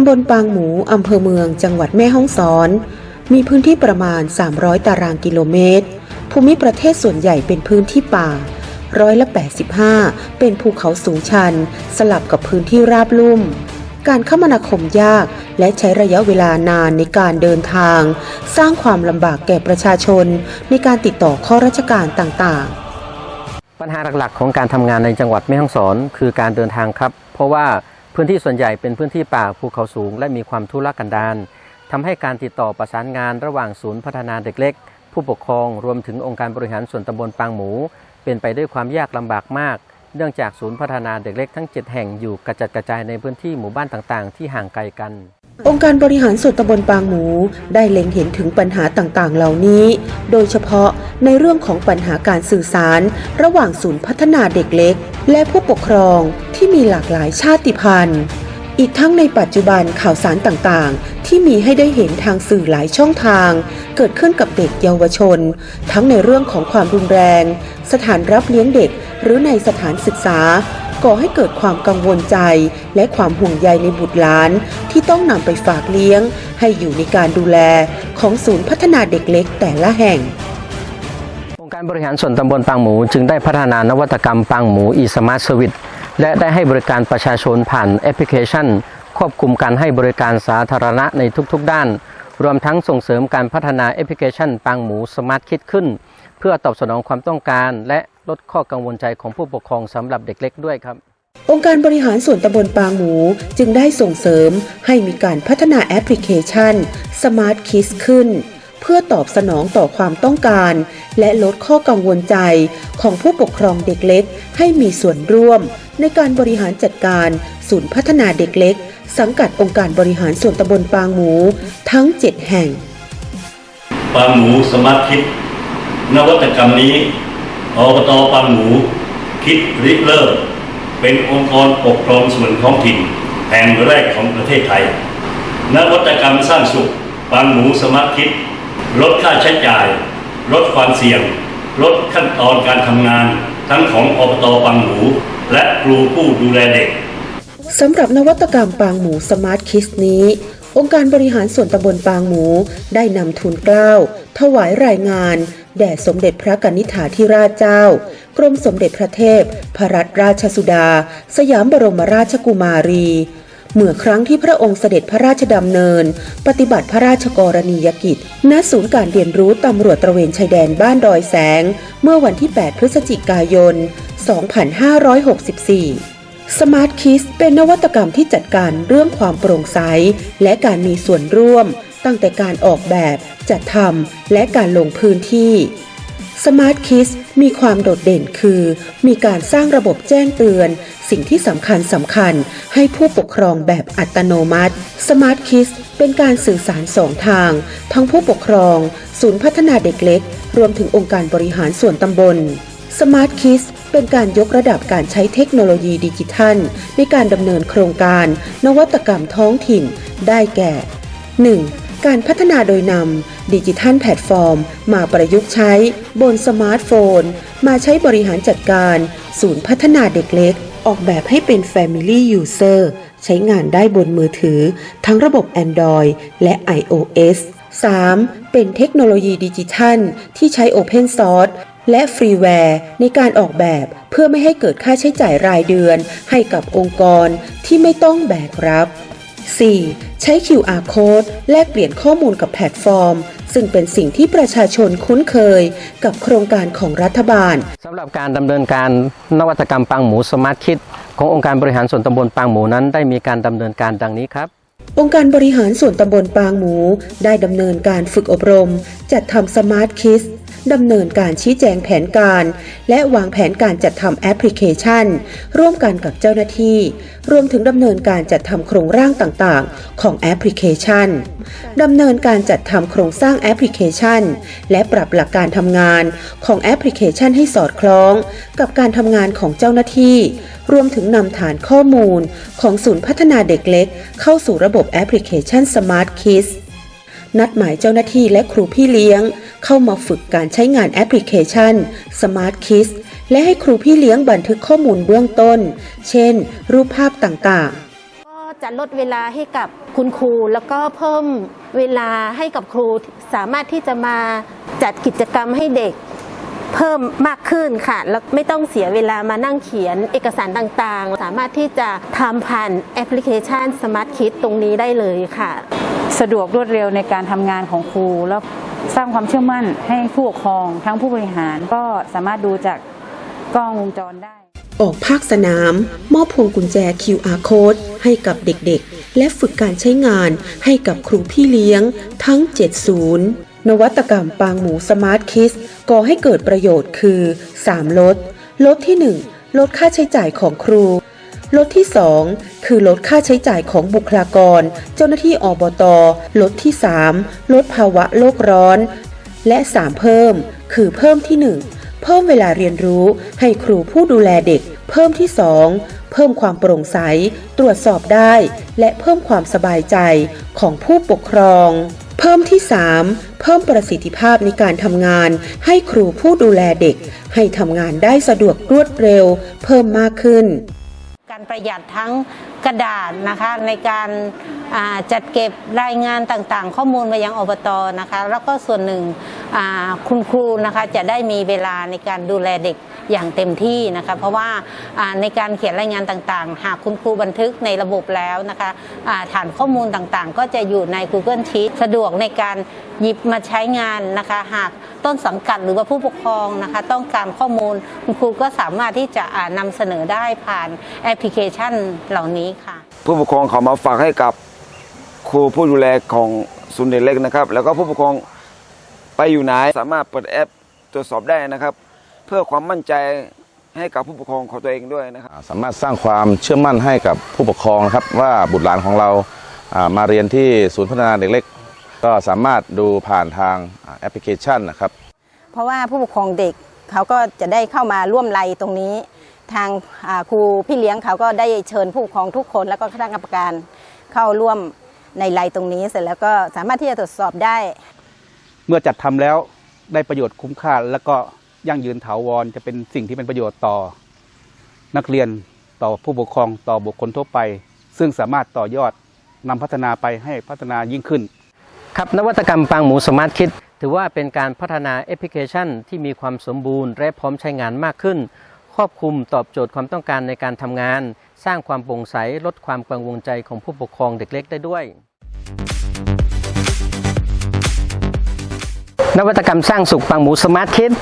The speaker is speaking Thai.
ำบลปางหมู อำเภอเมือง จังหวัดแม่ฮ่องสอน มีพื้นที่ประมาณ 300 ตารางกิโลเมตร ภูมิประเทศส่วนใหญ่เป็นพื้นที่ป่า ร้อยละ 85 เป็นภูเขาสูงชัน สลับกับพื้นที่ราบลุ่ม การคมนาคมยากและใช้ระยะเวลานานในการเดินทาง สร้างความลำบากแก่ประชาชน ในการติดต่อข้อราชการต่างๆ ปัญหาหลักๆ ของการทำงานในจังหวัดแม่ฮ่องสอน คือการเดินทางครับ เพราะว่า พื้นที่ส่วนใหญ่เป็นพื้นที่ป่าภูเขาสูง และมีความทุรกันดารทำให้การติดต่อประสานงานระหว่างศูนย์พัฒนาเด็กเล็ก ผู้ปกครองรวมถึงองค์การบริหารส่วนตำบลปางหมู เป็นไปด้วยความยากลำบากมาก เนื่องจากศูนย์พัฒนาเด็กเล็กทั้ง 7 แห่งอยู่กระจัดกระจายในพื้นที่หมู่บ้านต่างๆ ที่ห่างไกลกัน องค์การบริหารส่วนตำบลปางหมูได้เล็งเห็นถึงปัญหาต่างๆ เหล่านี้ โดยเฉพาะในเรื่องของปัญหาการสื่อสาร ระหว่างศูนย์พัฒนาเด็กเล็ก และผู้ปกครองที่มีหลากหลายชาติพันธุ์ อีกทั้งในปัจจุบันข่าวสารต่างๆ ที่มีให้ได้เห็นทางสื่อหลายช่องทาง เกิดขึ้นกับเด็กเยาวชน ทั้งในเรื่องของความรุนแรง สถานรับเลี้ยงเด็ก หรือในสถานศึกษา ก่อให้เกิดความกังวลใจ และความห่วงใยในบุตรหลาน ที่ต้องนำไปฝากเลี้ยง ให้อยู่ในการดูแลของศูนย์พัฒนาเด็กเล็กแต่ละแห่งองค์การบริหารส่วนตำบลปางหมู จึงได้พัฒนานวัตกรรมปางหมูอีสมาร์ทเซอร์วิส และได้ให้บริการประชาชนผ่านแอปพลิเคชัน ควบคุมการให้บริการสาธารณะในทุกๆด้าน รวมทั้งส่งเสริมการพัฒนาแอปพลิเคชันปางหมูสมาร์ทคิดขึ้น เพื่อตอบสนองความต้องการ และลดข้อกังวลใจของผู้ปกครองสำหรับเด็กเล็กด้วยครับองค์การบริหารส่วนตำบลปางหมูจึงได้ส่งเสริมให้มีการพัฒนาแอปพลิเคชัน Smart Kids ขึ้น เพื่อตอบสนองต่อความต้องการ และลดข้อกังวลใจของผู้ปกครองเด็กเล็ก ให้มีส่วนร่วม ในการบริหารจัดการ ศูนย์พัฒนาเด็กเล็ก สังกัดองค์การบริหารส่วนตำบลปางหมู ทั้ง 7 แห่ง ปางหมูสมาร์ทคิดนวัตกรรมนี้อบตปางหมู คิดริเริ่มเป็นองค์กรปกครองส่วนท้องถิ่นแห่งแรกของประเทศไทยนวัตกรรมสร้างสุขปางหมูสมาร์ทคิด ลดค่าใช้จ่าย ลดความเสี่ยง ลดขั้นตอนการทำงาน ทั้งของอบตปางหมูและครูผู้ดูแลเด็กสำหรับนวัตกรรมปางหมูสมาร์ทคิสนี้ องค์การบริหารส่วนตำบลปางหมูได้นำทุนเกล้า ถวายรายงาน แด่สมเด็จพระกนิษฐาธิราชเจ้า กรมสมเด็จพระเทพ พระรัตนราชสุดา สยามบรมราชกุมารี เมื่อครั้งที่พระองค์เสด็จพระราชดำเนิน ปฏิบัติพระราชกรณียกิจ ณ ศูนย์การเรียนรู้ตำรวจตระเวนชายแดนบ้านดอยแสง เมื่อวันที่ 8 พฤศจิกายน 2564 Smart k i s เป็นนวัตกรรมที่จัดการเรื่องความโปร่งใส และการมีส่วนร่วม ตั้งแต่การออกแบบ จัดทำและการลงพื้นที่ Smart k i s มีความโดดเด่นคือ มีการสร้างระบบแจ้งเตือน สิ่งที่สำคัญสำคัญให้ผู้ปกครองแบบอัตโนมัติ Smart Kiss เป็นการสื่อสารสองทาง ทั้งผู้ปกครอง ศูนย์พัฒนาเด็กเล็ก รวมถึงองค์การบริหารส่วนตำบล Smart Kids เป็นการยกระดับการใช้เทคโนโลยีดิจิทัล ในการดำเนินโครงการ นวัตกรรมท้องถิ่น ได้แก่ 1. การพัฒนาโดยนำดิจิทัลแพลตฟอร์ม มาประยุกต์ใช้บนสมาร์ทโฟน มาใช้บริหารจัดการ ศูนย์พัฒนาเด็กเล็ก ออกแบบให้เป็น Family User ใช้งานได้บนมือถือ ทั้งระบบ Android และ iOS 3. เป็นเทคโนโลยีดิจิทัล ที่ใช้ Open Source และฟรีแวร์ในการออกแบบเพื่อไม่ให้เกิดค่าใช้จ่ายรายเดือน ให้กับองค์กรที่ไม่ต้องแบกรับ 4. ใช้ QR Code แลกเปลี่ยนข้อมูลกับแพลตฟอร์ม ซึ่งเป็นสิ่งที่ประชาชนคุ้นเคยกับโครงการของรัฐบาลสำหรับการดำเนินการนวัตกรรมปังหมูสมาร์ทคิดขององค์การบริหารส่วนตำบลปางหมูนั้นได้มีการดำเนินการดังนี้ครับองค์การบริหารส่วนตำบลปางหมู ได้ดำเนินการฝึกอบรม จัดทำสมาร์ทคิส ดำเนินการชี้แจงแผนการ และวางแผนการจัดทำแอปพลิเคชัน ร่วมกันกับเจ้าหน้าที่ รวมถึงดำเนินการจัดทำโครงร่างต่างๆ ของแอปพลิเคชันดำเนินการจัดทำโครงสร้างแอปพลิเคชัน และปรับหลักการทำงานของแอปพลิเคชันให้สอดคล้อง กับการทำงานของเจ้าหน้าที่ รวมถึงนำฐานข้อมูล ของศูนย์พัฒนาเด็กเล็ก เข้าสู่ระบบแอปพลิเคชัน Smart Kids นัดหมายเจ้าหน้าที่และครูพี่เลี้ยง เข้ามาฝึกการใช้งานแอปพลิเคชัน Smart Kids และให้ครูพี่เลี้ยงบันทึกข้อมูลเบื้องต้น เช่น รูปภาพต่างๆ ก็จะลดเวลาให้กับคุณครู แล้วก็เพิ่มเวลาให้กับครูสามารถที่จะมาจัดกิจกรรมให้เด็กเพิ่มมากขึ้นค่ะ แล้วไม่ต้องเสียเวลามานั่งเขียนเอกสารต่างๆ สามารถที่จะทำผ่านแอปพลิเคชัน Smart Kit ตรงนี้ได้เลยค่ะ สะดวกรวดเร็วในการทำงานของครู แล้วสร้างความเชื่อมั่นให้ผู้ปกครองทั้งผู้บริหารก็สามารถดูจากกล้องวงจรได้ ออกภาคสนาม มอบพวงกุญแจ QR code ให้กับเด็กๆ และฝึกการใช้งานให้กับครูพี่เลี้ยงทั้ง7ศูนย์นวัตกรรมปางหมูสมาร์ทคิสก่อให้เกิดประโยชน์คือ 3 ลด ลดที่ 1 ลดค่าใช้จ่ายของครู ลดที่ 2 คือลดค่าใช้จ่ายของบุคลากร เจ้าหน้าที่อบตลดที่ 3 ลดภาวะโลกร้อน และ 3 เพิ่ม คือเพิ่มที่ 1 เพิ่มเวลาเรียนรู้ให้ครูผู้ดูแลเด็ก เพิ่มที่ 2 เพิ่มความโปร่งใส ตรวจสอบได้ และเพิ่มความสบายใจของผู้ปกครองเพิ่มที่ 3 เพิ่มประสิทธิภาพในการทำงาน ให้ครูผู้ดูแลเด็ก ให้ทำงานได้สะดวกรวดเร็ว เพิ่มมากขึ้น การประหยัดทั้งกระดาษนะคะในการจัดเก็บรายงานต่างๆ ข้อมูลมายังอบตนะคะแล้วก็ส่วนหนึ่งคุณครูนะคะจะได้มีเวลาในการดูแลเด็กอย่างเต็มที่นะคะเพราะว่าในการเขียนรายงานต่างๆ หากคุณครูบันทึกในระบบแล้วนะคะฐานข้อมูลต่างๆ ก็จะอยู่ใน Google Sheet สะดวกในการหยิบมาใช้งานนะคะหากต้นสังกัดหรือว่าผู้ปกครองนะคะต้องการข้อมูลคุณครูก็สามารถที่จะนำเสนอได้ผ่านแอปพลิเคชันเหล่านี้ค่ะ ผู้ปกครองเขามาฝากให้กับครูผู้ดูแลของศูนย์เด็กเล็กนะครับ แล้วก็ผู้ปกครองไปอยู่ไหนสามารถเปิดแอปตรวจสอบได้นะครับ เพื่อความมั่นใจให้กับผู้ปกครองของตัวเองด้วยนะครับสามารถสร้างความเชื่อมั่นให้กับผู้ปกครองนะครับ ว่าบุตรหลานของเราอ่ามาเรียนที่ศูนย์พัฒนาเด็กเล็ก ก็สามารถดูผ่านทางอ่าแอปพลิเคชันนะครับ เพราะว่าผู้ปกครองเด็กเขาก็จะได้เข้ามาร่วมไลตรงนี้ ทางอ่าครูพี่เลี้ยงเขาก็ได้เชิญผู้ปกครองทุกคน แล้วก็คณะกรรมการเข้าร่วมในไลตรงนี้เสร็จแล้วก็สามารถที่จะตรวจสอบได้ เมื่อจัดทำแล้วได้ประโยชน์คุ้มค่า แล้วก็ยั่งยืนถาวรจะเป็นสิ่งที่เป็นประโยชน์ต่อ นักเรียนต่อผู้ปกครองต่อบุคคลทั่วไป ซึ่งสามารถต่อยอดนำพัฒนาไปให้พัฒนายิ่งขึ้น ครับนวัตกรรมปางหมูสมาร์ทคิดถือว่าเป็นการพัฒนาแอปพลิเคชันที่มีความสมบูรณ์และพร้อมใช้งานมากขึ้น ครอบคลุมตอบโจทย์ความต้องการในการทำงาน สร้างความโปร่งใสลดความกังวลใจของผู้ปกครองเด็กเล็กได้ด้วย นวัตกรรมสร้างสุขปังหมูสมาร์ทคิด